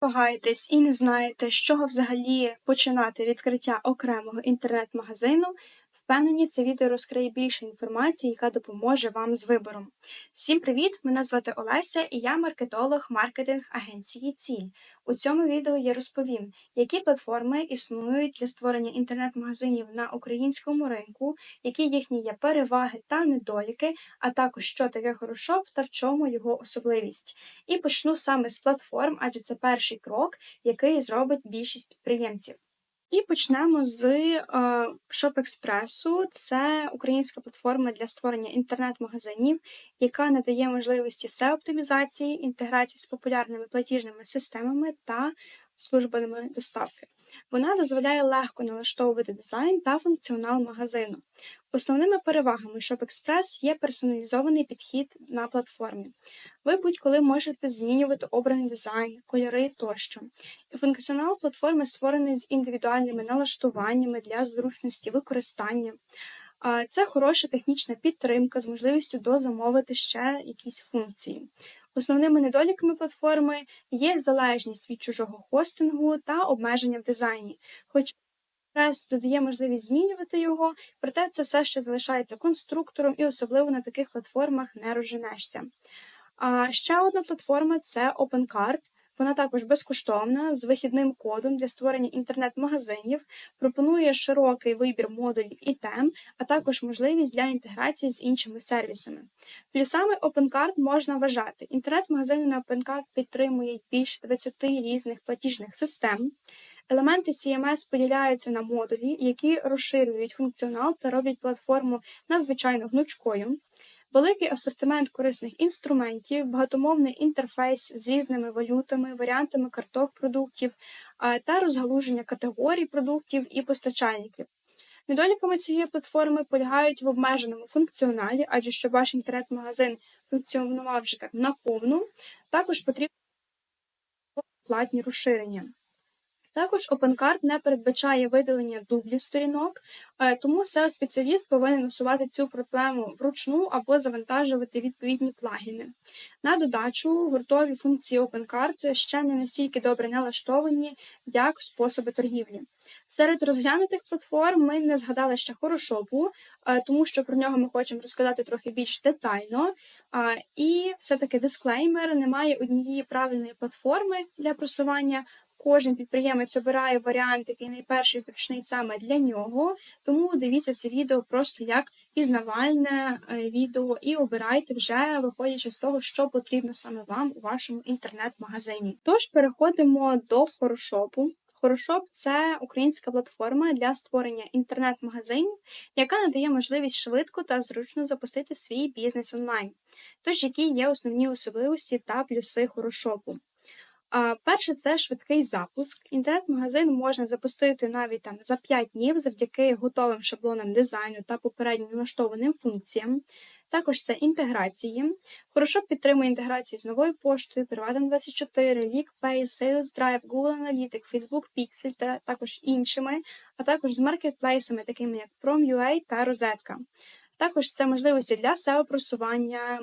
Вагаєтесь і не знаєте, з чого взагалі починати відкриття окремого інтернет-магазину, впевнені, це відео розкриє більше інформації, яка допоможе вам з вибором. Всім привіт! Мене звати Олеся і я маркетолог маркетинг агенції Ціль. У цьому відео я розповім, які платформи існують для створення інтернет-магазинів на українському ринку, які їхні є переваги та недоліки, а також що таке хорошоп та в чому його особливість. І почну саме з платформ, адже це перший крок, який зробить більшість підприємців. І почнемо з е, ShopExpress. Це українська платформа для створення інтернет-магазинів, яка надає можливості SEO-оптимізації, інтеграції з популярними платіжними системами та службами доставки. Вона дозволяє легко налаштовувати дизайн та функціонал магазину. Основними перевагами ShopExpress є персоналізований підхід на платформі. Ви будь-коли можете змінювати обраний дизайн, кольори тощо. Функціонал платформи створений з індивідуальними налаштуваннями для зручності використання. Це хороша технічна підтримка з можливістю дозамовити ще якісь функції. Основними недоліками платформи є залежність від чужого хостингу та обмеження в дизайні. Хоч Прес додає можливість змінювати його, проте це все ще залишається конструктором і особливо на таких платформах не розженешся. А ще одна платформа це OpenCard. Вона також безкоштовна з вихідним кодом для створення інтернет-магазинів, пропонує широкий вибір модулів і тем, а також можливість для інтеграції з іншими сервісами. Плюсами OpenCard можна вважати. Інтернет-магазини на OpenCard підтримують більше 20 різних платіжних систем. Елементи CMS поділяються на модулі, які розширюють функціонал та роблять платформу надзвичайно гнучкою великий асортимент корисних інструментів, багатомовний інтерфейс з різними валютами, варіантами карток продуктів та розгалуження категорій продуктів і постачальників. Недоліками цієї платформи полягають в обмеженому функціоналі, адже щоб ваш інтернет-магазин функціонував вже так наповну, також потрібно платні розширення. Також OpenCard не передбачає видалення дублів сторінок, е, тому seo спеціаліст повинен усувати цю проблему вручну або завантажувати відповідні плагіни. На додачу, гуртові функції OpenCard ще не настільки добре налаштовані, як способи торгівлі. Серед розглянутих платформ ми не згадали ще хорошопу, е, тому що про нього ми хочемо розказати трохи більш детально. І все-таки дисклеймер: немає однієї правильної платформи для просування. Кожен підприємець обирає варіант, який найперший зручний саме для нього. Тому дивіться це відео просто як пізнавальне е, відео, і обирайте вже, виходячи з того, що потрібно саме вам у вашому інтернет-магазині. Тож переходимо до хорошопу. Хорошоп це українська платформа для створення інтернет-магазинів, яка надає можливість швидко та зручно запустити свій бізнес онлайн. Тож, які є основні особливості та плюси хорошопу. Перше, це швидкий запуск. Інтернет-магазин можна запустити навіть там за 5 днів завдяки готовим шаблонам дизайну та попередньо налаштованим функціям. Також це інтеграції. Хорошо підтримує інтеграції з новою поштою, Privatem24, LeakPay, SalesDrive, Google Analytics, Facebook Pixel та також іншими, а також з маркетплейсами, такими як Prom.ua та Розетка. Також це можливості для SEO-просування,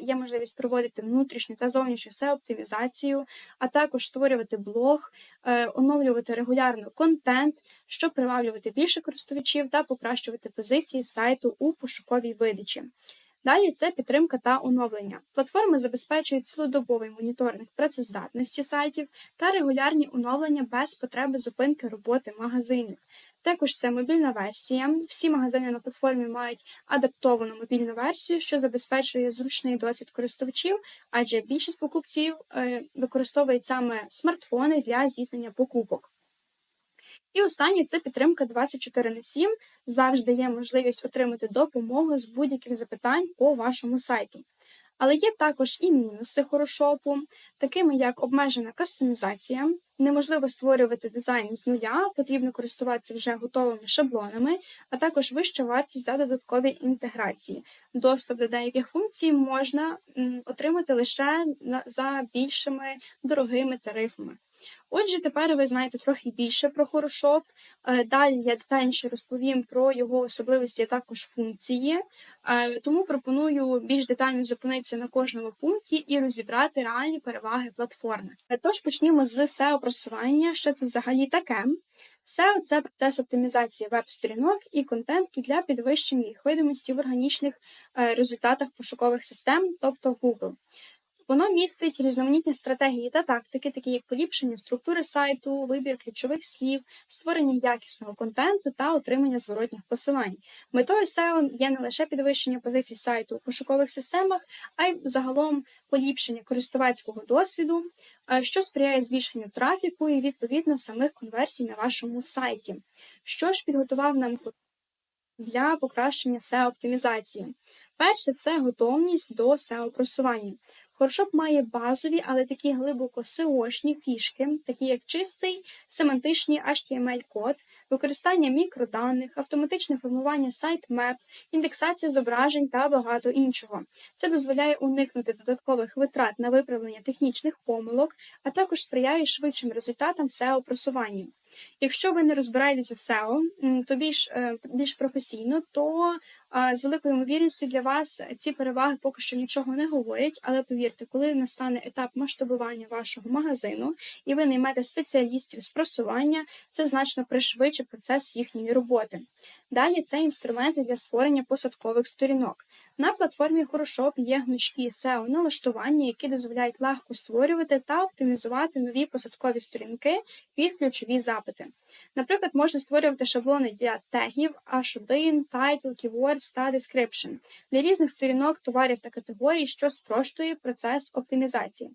є можливість проводити внутрішню та зовнішню SEO-оптимізацію, а також створювати блог, е, оновлювати регулярно контент, щоб приваблювати більше користувачів та покращувати позиції сайту у пошуковій видачі. Далі це підтримка та оновлення. Платформи забезпечують цілодобовий моніторинг працездатності сайтів та регулярні оновлення без потреби зупинки роботи магазинів. Також це мобільна версія. Всі магазини на платформі мають адаптовану мобільну версію, що забезпечує зручний досвід користувачів, адже більшість покупців е, використовують саме смартфони для здійснення покупок. І останнє це підтримка 24 на 7. Завжди є можливість отримати допомогу з будь-яких запитань по вашому сайту. Але є також і мінуси хорошопу, такими як обмежена кастомізація, неможливо створювати дизайн з нуля, потрібно користуватися вже готовими шаблонами, а також вища вартість за додаткові інтеграції. Доступ до деяких функцій можна отримати лише за більшими дорогими тарифами. Отже, тепер ви знаєте трохи більше про Хорошоп. Е, далі я детальніше розповім про його особливості, а також функції. Е, Тому пропоную більш детально зупинитися на кожному пункті і розібрати реальні переваги платформи. Тож почнімо з SEO просування. Що це взагалі таке? SEO – це процес оптимізації веб-сторінок і контенту для підвищення їх видимості в органічних е, результатах пошукових систем, тобто Google. Воно містить різноманітні стратегії та тактики, такі як поліпшення структури сайту, вибір ключових слів, створення якісного контенту та отримання зворотніх посилань. Метою SEO є не лише підвищення позицій сайту у пошукових системах, а й загалом поліпшення користувацького досвіду, е, що сприяє збільшенню трафіку і відповідно самих конверсій на вашому сайті. Що ж підготував нам для покращення SEO-оптимізації? Перше це готовність до SEO-просування. Photoshop має базові, але такі глибоко SEO-шні фішки, такі як чистий, семантичний HTML-код, використання мікроданих, автоматичне формування сайт-меп, індексація зображень та багато іншого. Це дозволяє уникнути додаткових витрат на виправлення технічних помилок, а також сприяє швидшим результатам в SEO-просуванні. Якщо ви не розбираєтеся в SEO, то більш е, більш професійно, то з великою ймовірністю для вас ці переваги поки що нічого не говорять, але повірте, коли настане етап масштабування вашого магазину і ви наймете спеціалістів з просування, це значно пришвидшить процес їхньої роботи. Далі це інструменти для створення посадкових сторінок. На платформі Хорошоп є гнучкі SEO налаштування, які дозволяють легко створювати та оптимізувати нові посадкові сторінки під ключові запити. Наприклад, можна створювати шаблони для тегів H1, title, keywords та description для різних сторінок, товарів та категорій, що спрощує процес оптимізації.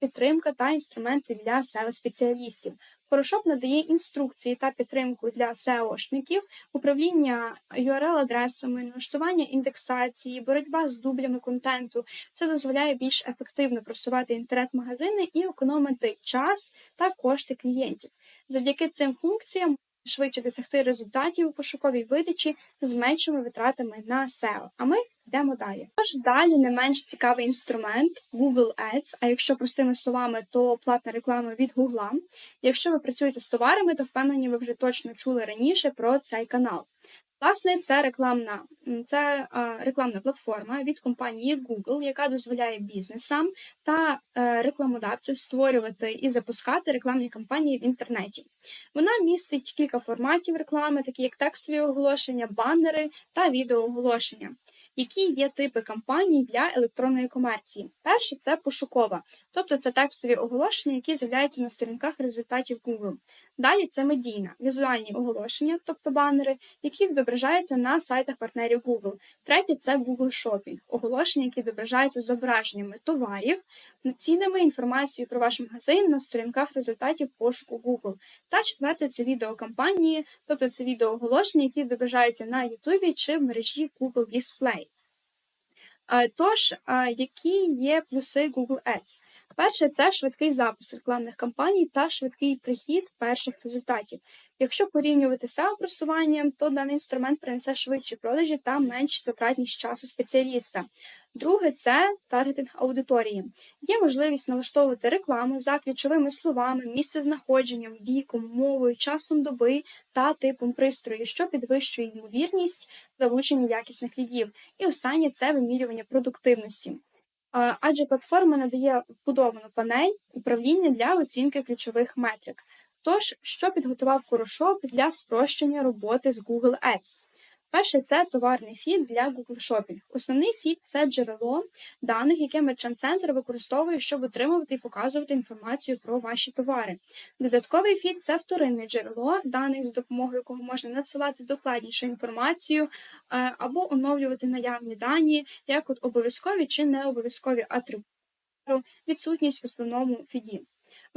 Підтримка та інструменти для SEO-спеціалістів. Photoshop надає інструкції та підтримку для SEO-шників, управління URL-адресами, налаштування індексації, боротьба з дублями контенту. Це дозволяє більш ефективно просувати інтернет-магазини і економити час та кошти клієнтів. Завдяки цим функціям швидше досягти результатів у пошуковій видачі з меншими витратами на SEO. А ми йдемо далі. Тож далі не менш цікавий інструмент Google Ads, а якщо простими словами, то платна реклама від Google. Якщо ви працюєте з товарами, то впевнені, ви вже точно чули раніше про цей канал. Власне, це рекламна це рекламна платформа від компанії Google, яка дозволяє бізнесам та е, рекламодавцям створювати і запускати рекламні кампанії в інтернеті. Вона містить кілька форматів реклами, такі як текстові оголошення, баннери та відеооголошення. Які є типи кампаній для електронної комерції? Перше це пошукова, тобто це текстові оголошення, які з'являються на сторінках результатів Google. Далі це медійна, візуальні оголошення, тобто банери, які відображаються на сайтах партнерів Google. Третє це Google Shopping, оголошення, які відображаються зображеннями товарів, цінами, інформацією про ваш магазин на сторінках результатів пошуку Google. Та четверте це відеокампанії, тобто це відеооголошення, які відображаються на YouTube чи в мережі Google Display. Тож, які є плюси Google Ads? Перше, це швидкий запуск рекламних кампаній та швидкий прихід перших результатів. Якщо порівнювати seo просуванням, то даний інструмент принесе швидші продажі та менш затратність часу спеціаліста. Друге це таргетинг аудиторії. Є можливість налаштовувати рекламу за ключовими словами, місцезнаходженням, віком, мовою, часом доби та типом пристрою, що підвищує ймовірність залучення якісних лідів. І останнє це вимірювання продуктивності. Адже платформа надає вбудовану панель управління для оцінки ключових метрик. Тож, що підготував Photoshop для спрощення роботи з Google Ads? Перше, це товарний фід для Google Shopping. Основний фід це джерело даних, яке Center використовує, щоб отримувати і показувати інформацію про ваші товари. Додатковий фід це вторинне джерело даних, за допомогою якого можна надсилати докладнішу інформацію е, або оновлювати наявні дані, як от обов'язкові чи необов'язкові атрибути, відсутність в основному фіді.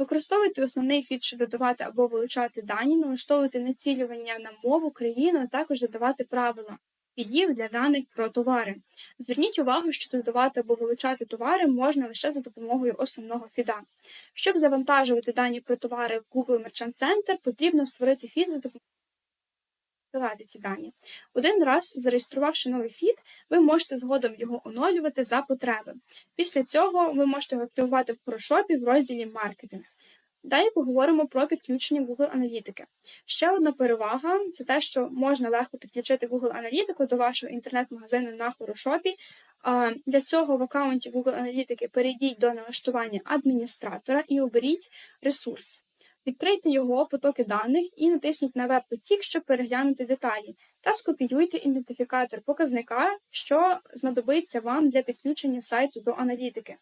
Використовуйте основний фід, щоб додавати або вилучати дані, налаштовувати націлювання на мову, країну, а також задавати правила фідів для даних про товари. Зверніть увагу, що додавати або вилучати товари можна лише за допомогою основного фіда. Щоб завантажувати дані про товари в Google Merchant Center, потрібно створити фід за допомогою Залати ці дані. Один раз, зареєструвавши новий фід, ви можете згодом його оновлювати за потреби. Після цього ви можете його активувати в Photoshop в розділі Маркетинг. Далі поговоримо про підключення Google аналітики. Ще одна перевага це те, що можна легко підключити Google аналітику до вашого інтернет-магазину на Хорошопі. Для цього в аккаунті Google аналітики перейдіть до налаштування адміністратора і оберіть ресурс. Відкрийте його потоки даних і натисніть на веб-потік, щоб переглянути деталі, та скопіюйте ідентифікатор показника, що знадобиться вам для підключення сайту до аналітики.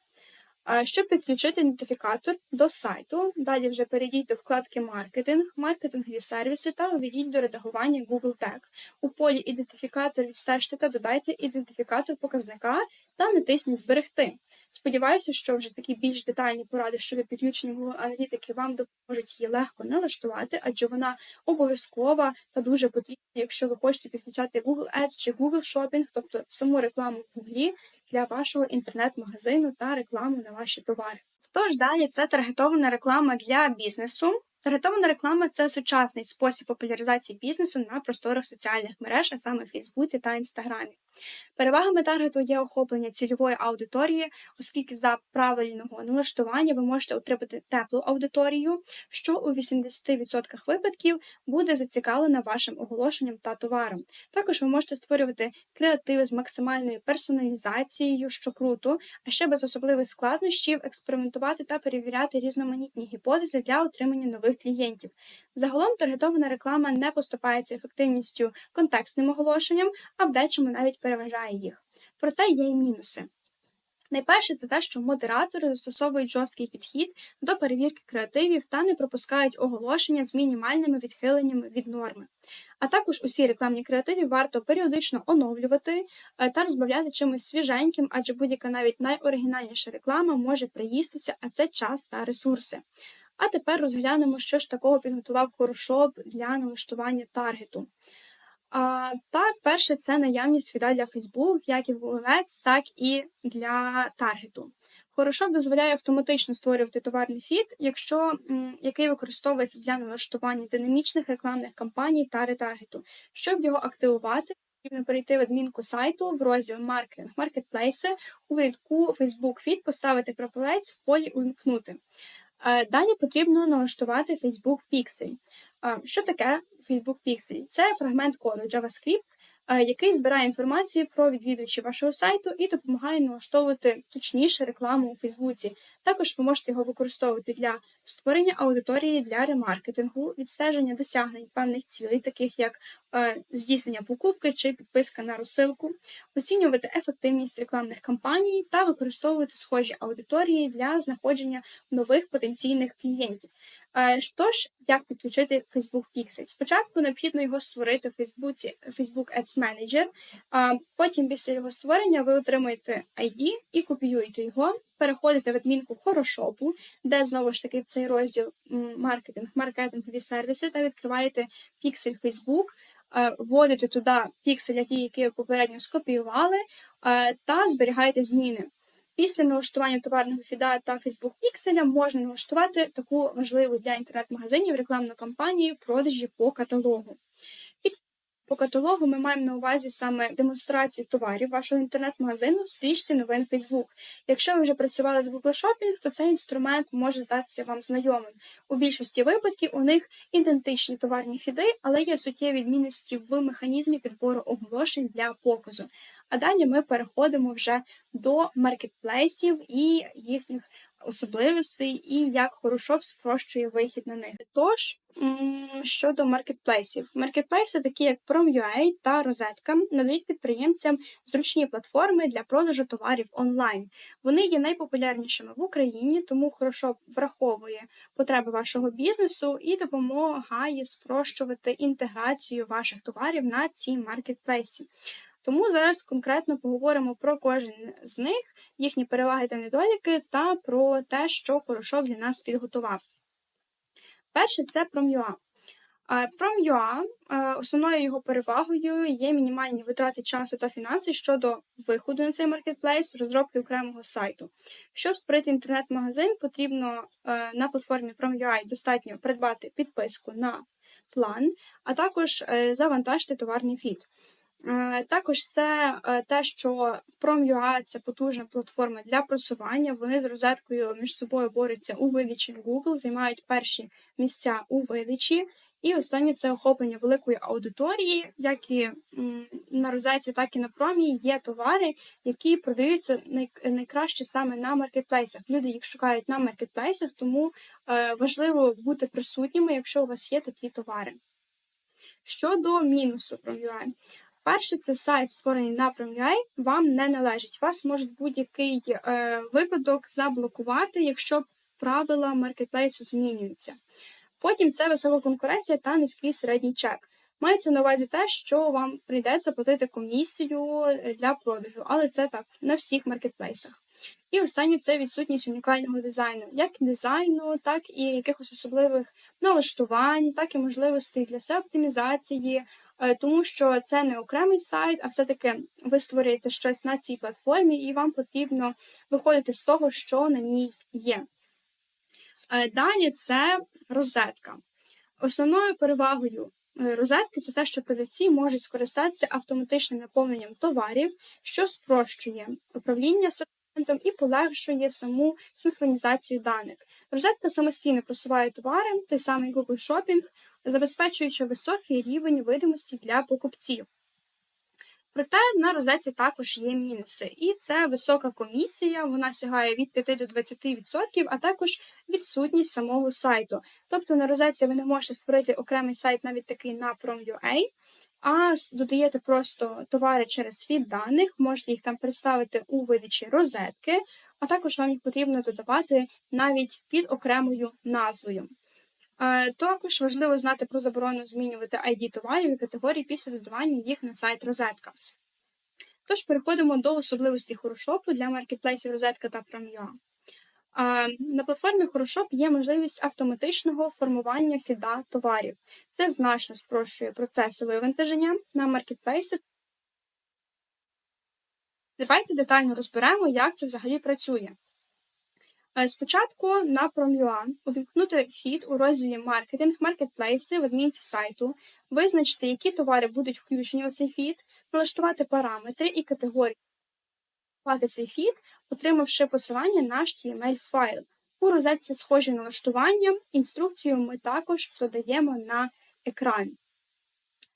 Щоб підключити ідентифікатор до сайту, далі вже перейдіть до вкладки Маркетинг, маркетингові сервіси та увійдіть до редагування Google Tag. У полі Ідентифікатор відстежте та додайте ідентифікатор показника та натисніть Зберегти. Сподіваюся, що вже такі більш детальні поради щодо підключення аналітики вам допоможуть її легко налаштувати, адже вона обов'язкова та дуже потрібна, якщо ви хочете підключати Google Ads чи Google Shopping, тобто саму рекламу в Google для вашого інтернет-магазину та рекламу на ваші товари. Тож далі це таргетована реклама для бізнесу. Таргетована реклама це сучасний спосіб популяризації бізнесу на просторах соціальних мереж, а саме в Фейсбуці та Інстаграмі. Перевагами таргету є охоплення цільової аудиторії, оскільки за правильного налаштування ви можете отримати теплу аудиторію, що у 80% випадків буде зацікавлена вашим оголошенням та товаром. Також ви можете створювати креативи з максимальною персоналізацією, що круто, а ще без особливих складнощів експериментувати та перевіряти різноманітні гіпотези для отримання нових клієнтів. Загалом таргетована реклама не поступається ефективністю контекстним оголошенням, а в дечому навіть переважає їх. Проте є й мінуси. Найперше, це те, що модератори застосовують жорсткий підхід до перевірки креативів та не пропускають оголошення з мінімальними відхиленнями від норми. А також усі рекламні креативи варто періодично оновлювати е, та розбавляти чимось свіженьким, адже будь-яка навіть найоригінальніша реклама може приїстися, а це час та ресурси. А тепер розглянемо, що ж такого підготував Хорошоп для налаштування таргету. А, Так, перше, це наявність фіда для Facebook, як і Google так і для таргету. Хорошо дозволяє автоматично створювати товарний фід, якщо який використовується для налаштування динамічних рекламних кампаній та ретаргету. Щоб його активувати, потрібно перейти в адмінку сайту в розділ маркетинг маркетплейси, у рядку Facebook Feed поставити прапорець в полі Увімкнути. Далі потрібно налаштувати Facebook Pixel. Що таке Facebook Pixel? Це фрагмент коду JavaScript, який збирає інформацію про відвідувачів вашого сайту і допомагає налаштовувати точніше рекламу у Фейсбуці. Також ви можете його використовувати для створення аудиторії для ремаркетингу, відстеження досягнень певних цілей, таких як е, здійснення покупки чи підписка на розсилку, оцінювати ефективність рекламних кампаній та використовувати схожі аудиторії для знаходження нових потенційних клієнтів. Тож, як підключити Facebook Pixel? Спочатку необхідно його створити в Фейсбуці Facebook Ads Manager, потім після його створення ви отримуєте ID і копіюєте його, переходите в адмінку Хорошопу, де знову ж таки цей розділ маркетинг, маркетингові сервіси, та відкриваєте Pixel Facebook, вводите туди піксель, який, який ви попередньо скопіювали, та зберігаєте зміни. Після налаштування товарного фіда та Facebook пікселя можна налаштувати таку важливу для інтернет-магазинів рекламну кампанію продажі по каталогу. По каталогу ми маємо на увазі саме демонстрацію товарів вашого інтернет-магазину в стрічці новин Facebook. Якщо ви вже працювали з Google Shopping, то цей інструмент може здатися вам знайомим. У більшості випадків у них ідентичні товарні фіди, але є суттєві відмінності в механізмі підбору оголошень для показу. А далі ми переходимо вже до маркетплейсів і їхніх особливостей, і як Хорошоп спрощує вихід на них. Тож, щодо маркетплейсів, маркетплейси, такі як Prom.ua та Розетка, надають підприємцям зручні платформи для продажу товарів онлайн. Вони є найпопулярнішими в Україні, тому Хорошоп враховує потреби вашого бізнесу і допомагає спрощувати інтеграцію ваших товарів на ці маркетплейси. Тому зараз конкретно поговоримо про кожен з них, їхні переваги та недоліки, та про те, що Хорошов для нас підготував. Перше це Prom.ua. Prom.ua, основною його перевагою є мінімальні витрати часу та фінанси щодо виходу на цей маркетплейс, розробки окремого сайту. Щоб створити інтернет-магазин, потрібно на платформі Prom.ua достатньо придбати підписку на план, а також е, завантажити товарний фід. Е, також це е, те, що Prom.ua – це потужна платформа для просування. Вони з розеткою між собою борються у видачі Google, займають перші місця у видачі. І останнє це охоплення великої аудиторії, як і на розетці, так і на промі є товари, які продаються найкраще саме на маркетплейсах. Люди їх шукають на маркетплейсах, тому е, важливо бути присутніми, якщо у вас є такі товари. Щодо мінусу Prom.ua. Перше, це сайт, створений на Prom.ua, вам не належить. Вас може будь-який е, випадок заблокувати, якщо правила маркетплейсу змінюються. Потім це висока конкуренція та низький середній чек. Мається на увазі те, що вам прийдеться платити комісію е, для продажу, але це так на всіх маркетплейсах. І останнє це відсутність унікального дизайну, як дизайну, так і якихось особливих налаштувань, так і можливостей для себе оптимізації, тому що це не окремий сайт, а все-таки ви створюєте щось на цій платформі, і вам потрібно виходити з того, що на ній є. Е, далі це розетка. Основною перевагою е, розетки це те, що продавці можуть скористатися автоматичним наповненням товарів, що спрощує управління асортиментом і полегшує саму синхронізацію даних. Розетка самостійно просуває товари, той самий Google Shopping, забезпечуючи високий рівень видимості для покупців. Проте на розетці також є мінуси, і це висока комісія, вона сягає від 5 до 20%, а також відсутність самого сайту. Тобто на розетці ви не можете створити окремий сайт, навіть такий на Prom.ua, а додаєте просто товари через фід даних, можете їх там представити у видачі розетки, а також вам їх потрібно додавати навіть під окремою назвою. Е, також важливо знати про заборону змінювати ID товарів і категорії після додавання їх на сайт розетка. Тож переходимо до особливостей хорошопу для маркетплейсів розетка та Prom.ua. Е, на платформі Хорошоп є можливість автоматичного формування фіда товарів. Це значно спрощує процеси вивантаження на маркетплейси. Давайте детально розберемо, як це взагалі працює. Е, спочатку на Prom.ua увімкнути фід у розділі маркетинг, маркетплейси в адмінці сайту, визначити, які товари будуть включені у цей фід, налаштувати параметри і категорії цей фід, отримавши посилання на HTML файл. У розетці схожі налаштування, інструкцію ми також додаємо на екран.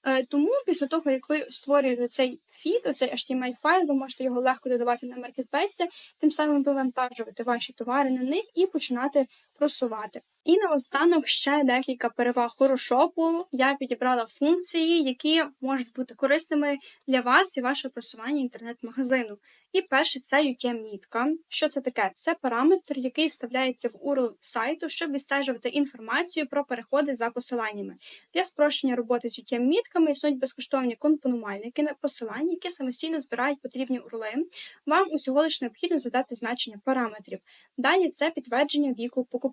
Е, тому після того, як ви створюєте цей фід, цей HTML файл, ви можете його легко додавати на маркетплейси, тим самим вивантажувати ваші товари на них і починати просувати. І наостанок ще декілька переваг хорошопу. Я підібрала функції, які можуть бути корисними для вас і вашого просування інтернет-магазину. І перше це UTM-мітка. Що це таке? Це параметр, який вставляється в URL сайту, щоб відстежувати інформацію про переходи за посиланнями. Для спрощення роботи з UTM-мітками існують безкоштовні компонумальники на посилання, які самостійно збирають потрібні URL. Вам усього лише необхідно задати значення параметрів. Далі це підтвердження віку покупця.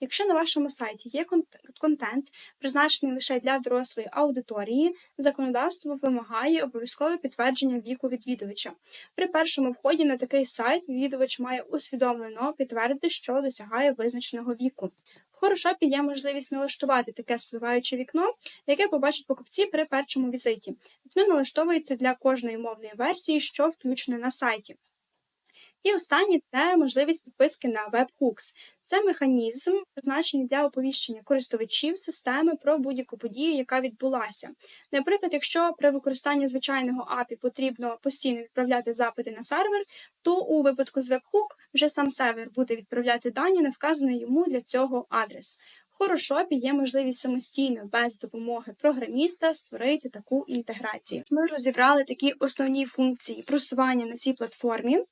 Якщо на вашому сайті є контент, призначений лише для дорослої аудиторії, законодавство вимагає обов'язкове підтвердження віку відвідувача. При першому вході на такий сайт відвідувач має усвідомлено підтвердити, що досягає визначеного віку. В хорошопі є можливість налаштувати таке спливаюче вікно, яке побачать покупці при першому візиті. Вікно налаштовується для кожної мовної версії, що включене на сайті. І останнє це можливість підписки на WebHooks. Це механізм, призначений для оповіщення користувачів системи про будь-яку подію, яка відбулася. Наприклад, якщо при використанні звичайного API потрібно постійно відправляти запити на сервер, то у випадку з WebHook вже сам сервер буде відправляти дані на вказаний йому для цього адрес. В є можливість самостійно без допомоги програміста створити таку інтеграцію. Ми розібрали такі основні функції просування на цій платформі.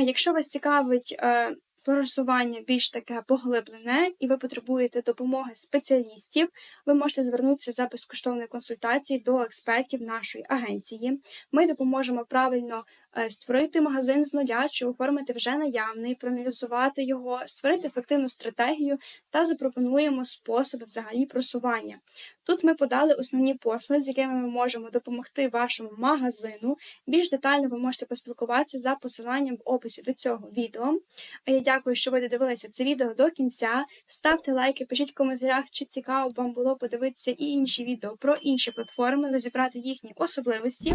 Якщо вас цікавить е, просування більш таке поглиблене, і ви потребуєте допомоги спеціалістів, ви можете звернутися за безкоштовною консультацією до експертів нашої агенції. Ми допоможемо правильно е, створити магазин з нуля чи оформити вже наявний, проаналізувати його, створити ефективну стратегію та запропонуємо способи взагалі просування. Тут ми подали основні послуги, з якими ми можемо допомогти вашому магазину. Більш детально ви можете поспілкуватися за посиланням в описі до цього відео. А я дякую, що ви додивилися це відео до кінця. Ставте лайки, пишіть в коментарях, чи цікаво вам було подивитися і інші відео про інші платформи, розібрати їхні особливості.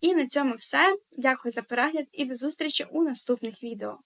І на цьому все. Дякую за перегляд і до зустрічі у наступних відео.